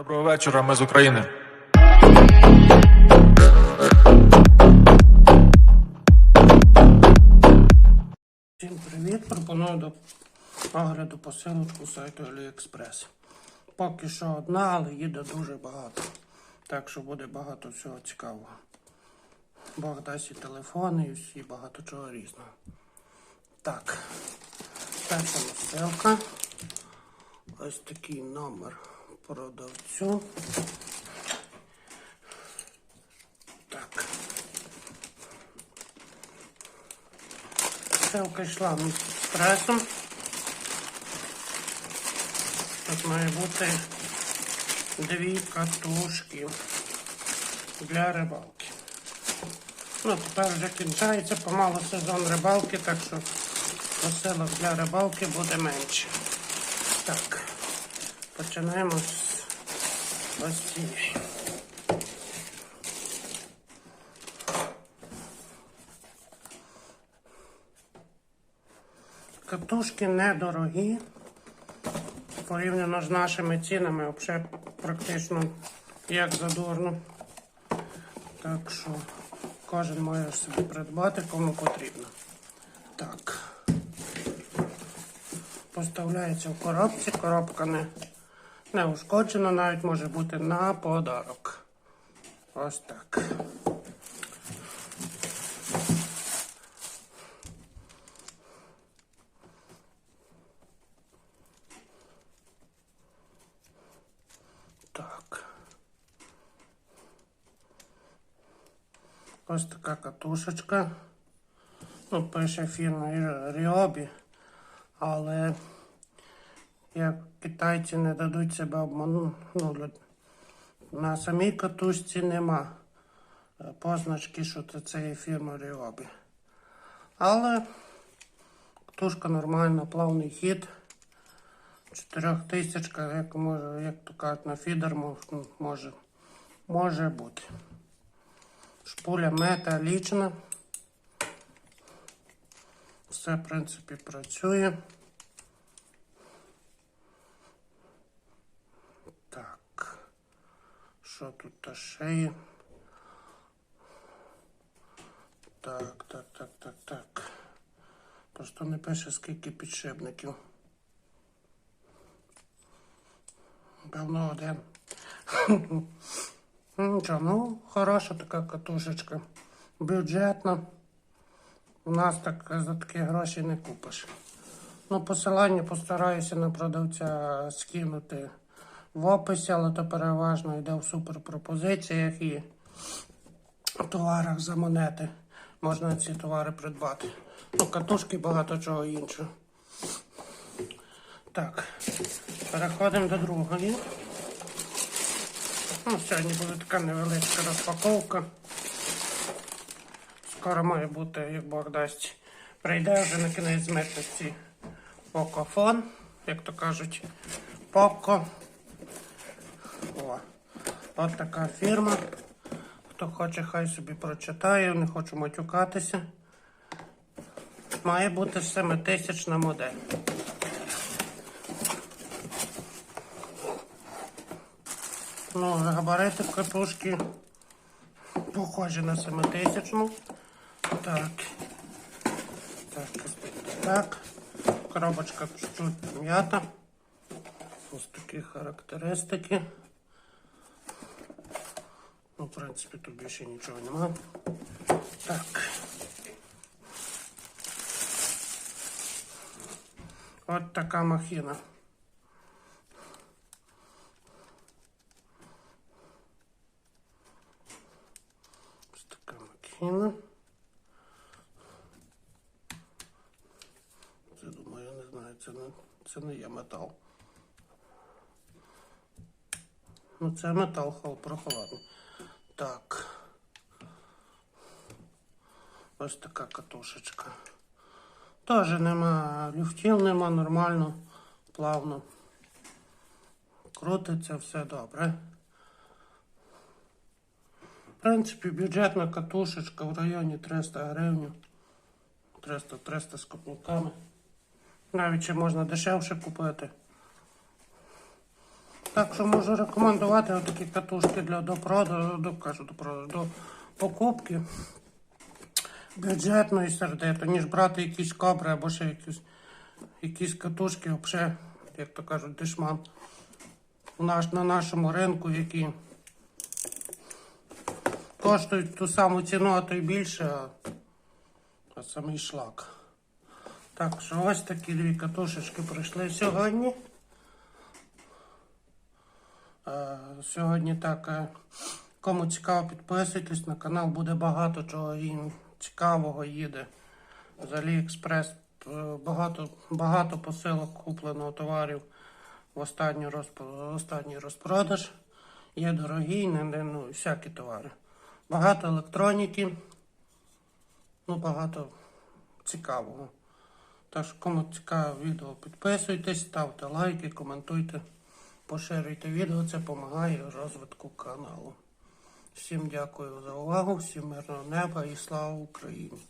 Доброго вечора, ми з України. Всім привіт! Пропоную до огляду посилочку сайту AliExpress. Поки що одна, але їде дуже багато. Так що буде багато всього цікавого. Бог дасть і телефони, і всі багато чого різного. Так, перша посилка. Ось такий номер продавцю. Так. Ссылка йшла місяць пресом. Тут має бути дві катушки для рибалки. Ну, тепер вже кінчається помалу сезон рибалки, так що посилок для рибалки буде менше. Так, починаємо з ось цієї. Катушки недорогі. Порівняно з нашими цінами, взагалі практично як задорно. Так що кожен має собі придбати, кому потрібно. Так. Поставляється в коробці. Коробка не, не ушкоджена, навіть може бути на подарок. Ось так. Так. Ось така катушечка. Ну, пише фірма Ryobi, але як китайці не дадуть себе обманути, ну, на самій катушці нема е, позначки, що це, є фірма Ryobi. Але катушка нормальна, плавний хід. Чотирьохтисячка, як може, як то кажуть, на фідер може, може бути. Шпуля металічна. Все, в принципі, працює. Так. Що тут та є? Так, так, так, так, так. Просто не пише, скільки підшипників. Певно, один. Ну, Нічого, ну, хороша така катушечка. Бюджетна. У нас так за такі гроші не купиш. Ну, посилання постараюся на продавця скинути в описі, але то переважно йде в суперпропозиціях і товарах за монети. Можна ці товари придбати. Ну, катушки багато чого іншого. Так, переходимо до другої. Ну, сьогодні буде така невеличка розпаковка. Скоро має бути, як Бог дасть, прийде вже на кінець митності Покофон, як то кажуть, Поко. О. От така фірма. Хто хоче, хай собі прочитає, не хочу матюкатися. Має бути 7000 модель. Ну, габарити катушки похожі на 7000. Так. Так, так. Коробочка чуть м'ята. Ось такі характеристики. Ну, в принципі, тут більше нічого нема. Так. От така махіна. Ось така макіна. Це думаю, не знаю, це не, це не є метал. Ну, це метал хол прохолодний. Так. Ось така катушечка. Теж нема люфтів, нема нормально, плавно. Крутиться все добре. В принципі, бюджетна катушечка в районі 300 гривень. 300-300 з копійками. Навіть ще можна дешевше купити. Так що можу рекомендувати отакі катушки для до до, кажу, до до покупки бюджетної сердито, ніж брати якісь кобри або ще якісь, якісь катушки, взагалі, як то кажуть, дешман. Наш, на нашому ринку, які коштують ту саму ціну, а то й більше, а, а самий шлак. Так що ось такі дві катушечки прийшли сьогодні. Сьогодні так. е, Кому цікаво, підписуйтесь на канал, буде багато чого і цікавого їде. З Аліекспрес е, багато, багато посилок куплено товарів в останній, розп... останній розпродаж. Є дорогі, не, не, ну, всякі товари. Багато електроніки, ну багато цікавого. Тож, кому цікаве відео, підписуйтесь, ставте лайки, коментуйте, поширюйте відео, це допомагає розвитку каналу. Всім дякую за увагу, всім мирного неба і слава Україні!